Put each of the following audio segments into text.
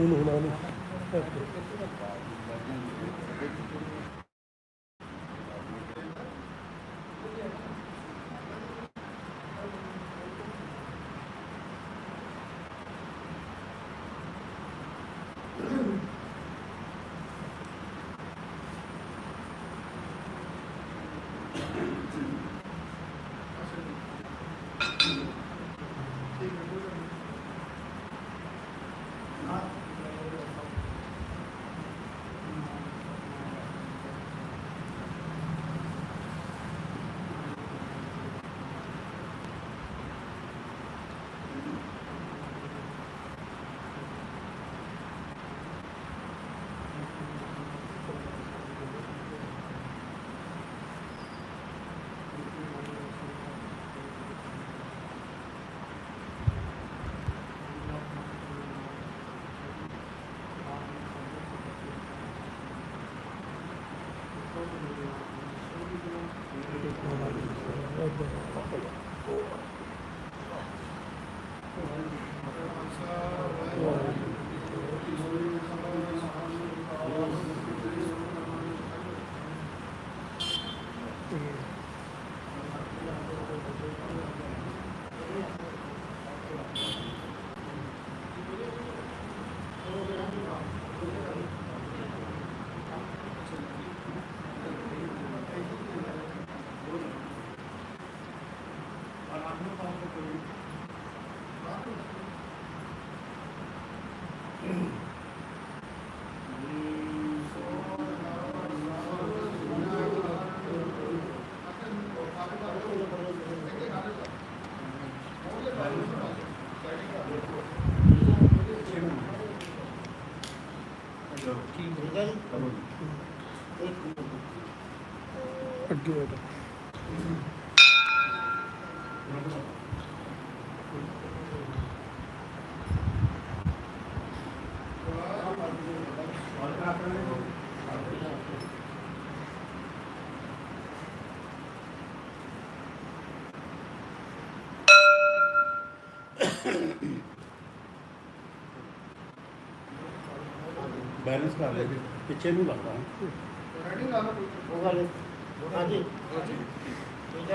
ऊन होना తగ్గి بیلنس کر لے پیچھے نہیں لگتا وہ 아직. 아직. 이제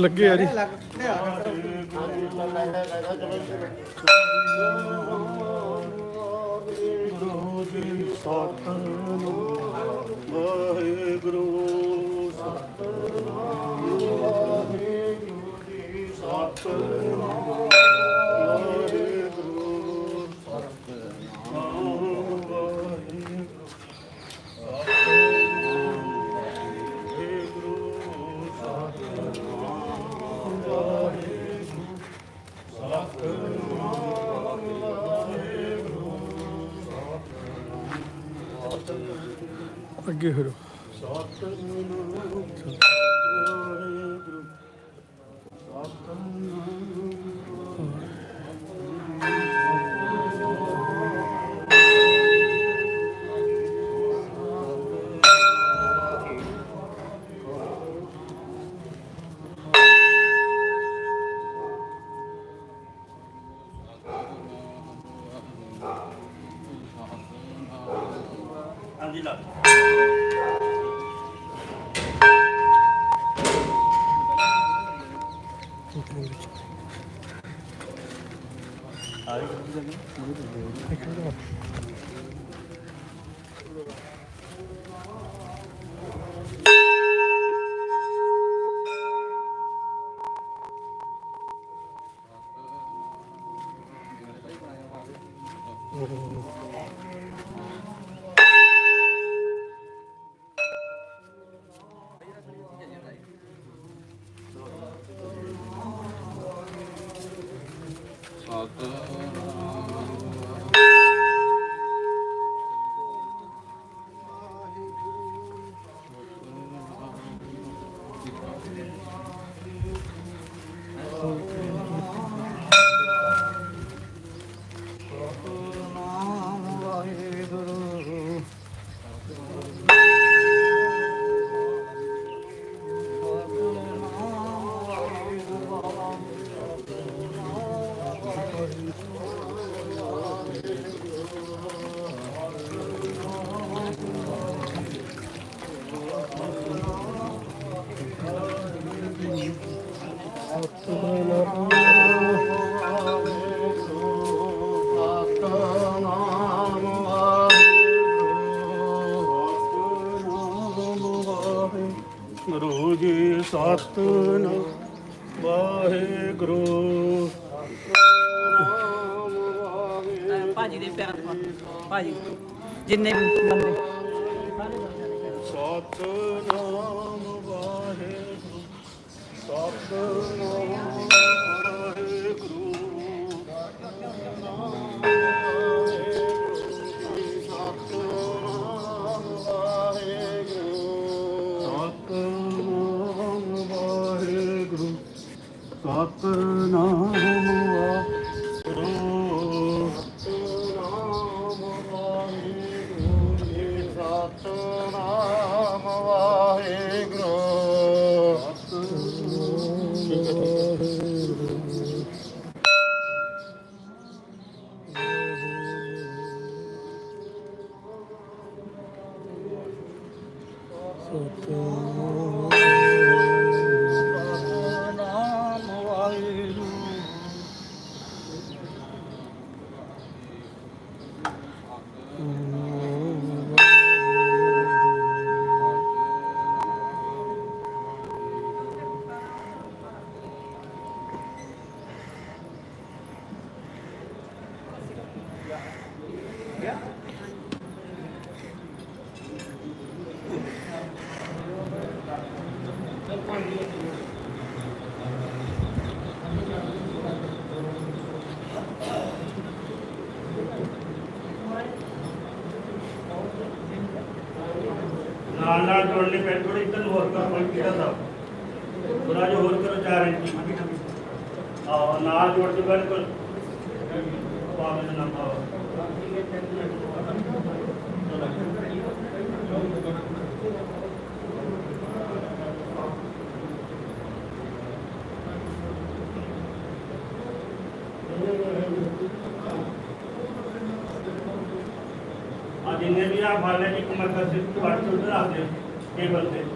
ਲੱਗੇ ਆ ਜੀ ਅੱਗੇ ਫਿਰੋ koyduk. Abi güzel. Bunu da 好的。ਸਤਨਾਮ Waheguru. ਭਾਜੀ ਦੇ ਪਿਆਰ ਭਾਜੀ ਜਿੰਨੇ ਵੀ ਬੰਦੇ ਸਤਨਾਮ ਵਾਹਿਗੁਰੂ ਸਤਨਾਮ خاندان توڑنے پہ تھوڑی تن ہو کر پل کیا تھا۔ برا جو ہو کر جا رہی تھی اور نہ جوڑ کے بل کو ਜਿੰਨੇ ਵੀ ਆ ਫਾਲੇ ਜੀ ਕਮਰ ਕਰ ਤੋਂ ਵੱਟ ਆ ਗਏ ਟੇਬਲ ਤੇ।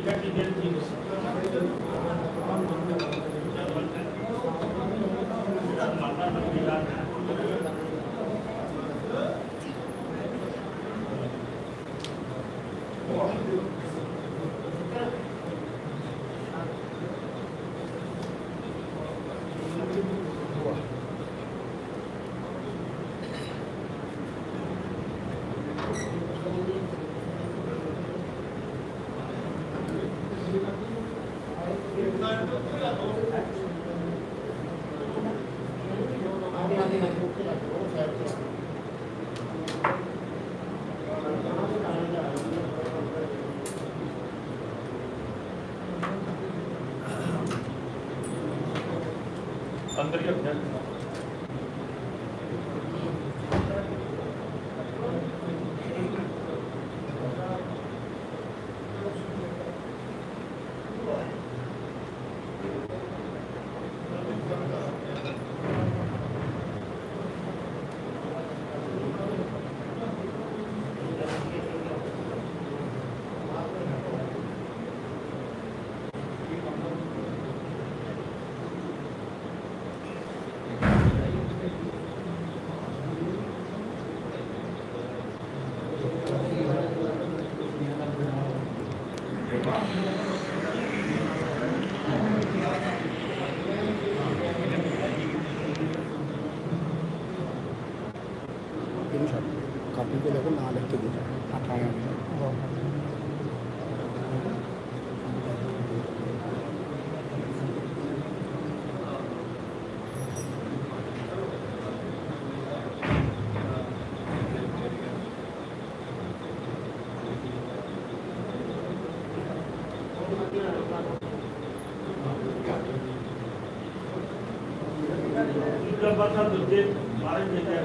República Argentina అందరికీ ければ。ਦੂਜਾ ਪਾਸਾ ਦੂਜੇ ਮਾਰੇ ਜਿਹੜੇ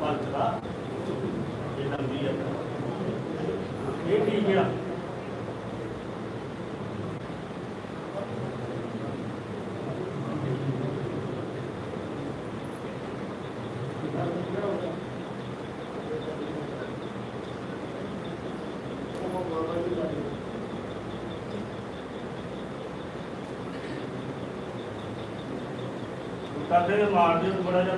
ਪੰਜ ਦਾ ਇਹ ਲੰਬੀ ਹੈ ਇਹ ਠੀਕ ਆ। ਕਰਦੇ ਮਾਰ ਦਿਓ ਬੜਾ ਜਿਹਾ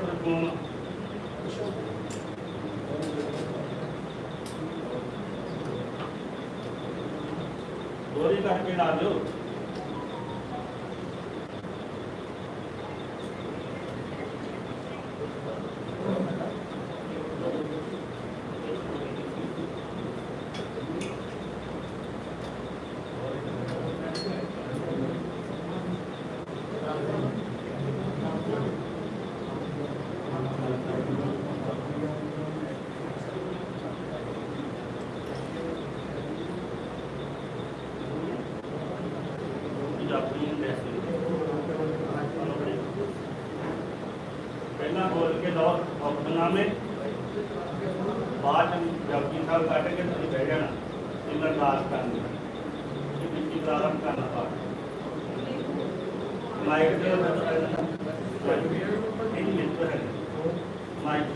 نام بعد جب کی صاحب کاٹیں گے تو یہ جانا عمر لاز کا پرارم کا نہ مائک مائک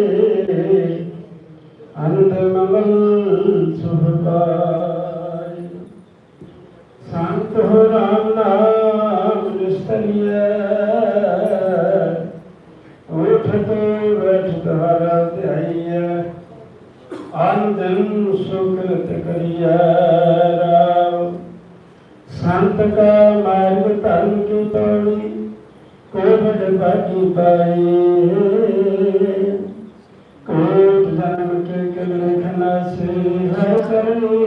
देखना से है करी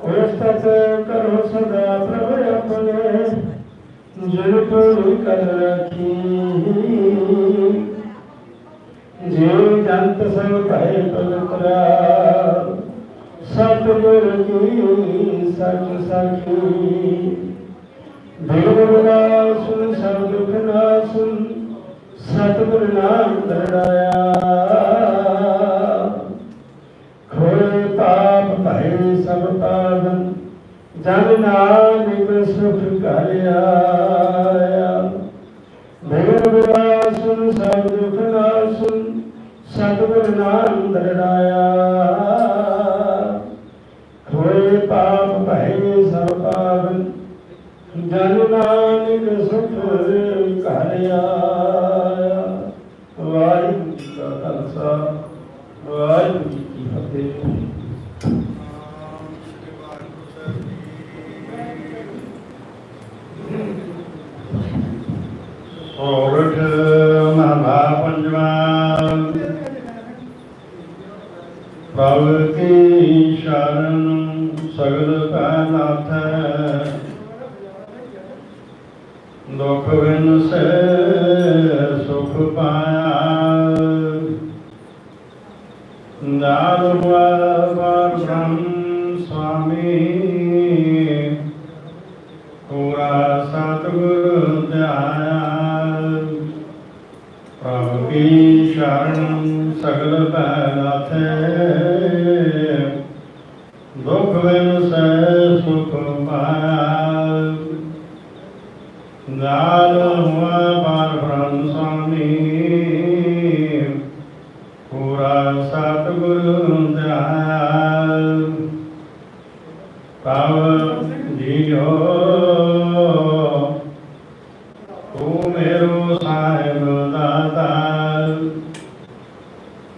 कोष्ठा से करो सदा प्रभु अपने जिन पर कर रखी जीव जंत सब भय पवित्रा सतगुर की सच सखी भगवान सुन सब दुख ना सुन ਸਤਿਗੁਰ ਨਾਮ ਦਰੜਾਇਆ ਖੋਏ ਪਾਪ ਭੈ ਸਭ ਪਾਵਨ ਜਨ ਨਾਨਕ ਸੁਖ ਘਰ ਆਇਆ ਭਗਵਾਨ ਸੁਨ ਸਭ ਦੁਖ ਨਾਸੁਨ, ਸਤਿਗੁਰ ਨਾਮ ਦਰੜਾਇਆ ਖੋਏ ਪਾਪ ਭੈ ਸਭ ਪਾਵਨ ਜਨ ਨਾਨਕ ਸੁਖ ਘਰ ਆਇਆ ਖਾਲਸਾ ਵਾਹਿਗੁਰੂ ਜੀ ਕੀ ਫਤਿਹ ਸੋਰਠ ਮਹਲਾ ਪੰਜਵਾ ਪ੍ਰਭ ਕੀ ਸ਼ਰਨ ਸਗਲ ਕਾ ਨਾਥ ਦੁਖ ਬਿਨ ਸੇ ਸੁਖ ਪਾਇਆ شرم سگل پہ دکھ ਤੂੰ ਮੇਰੋ ਸਾਹਿਬ ਦਾਤਾ।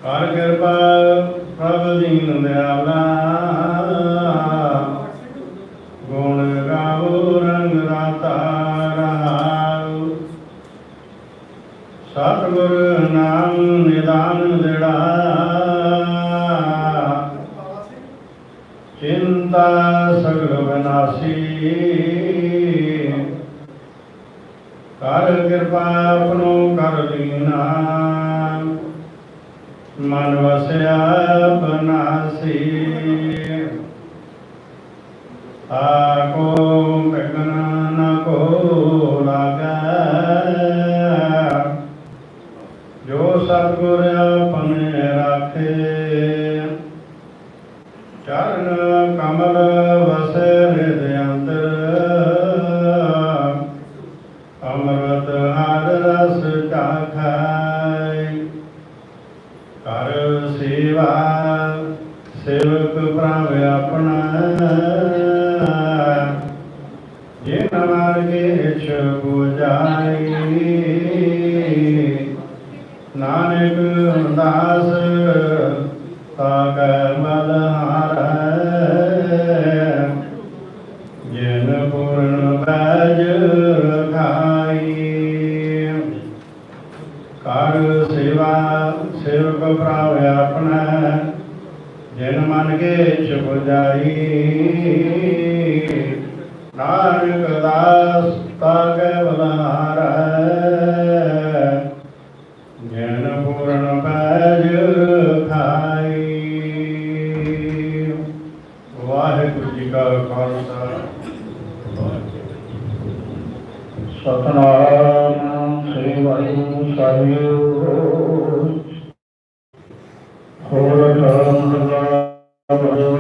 ਕਰ ਕਿਰਪਾ ਪ੍ਰਭ ਦੀਨ ਦਿਆਲਾ ਆਕੋ ਬਿਗਨ ਨ ਕੋ ਲਾਗੈ। ਜੋ ਸਤਿਗੁਰ Amen.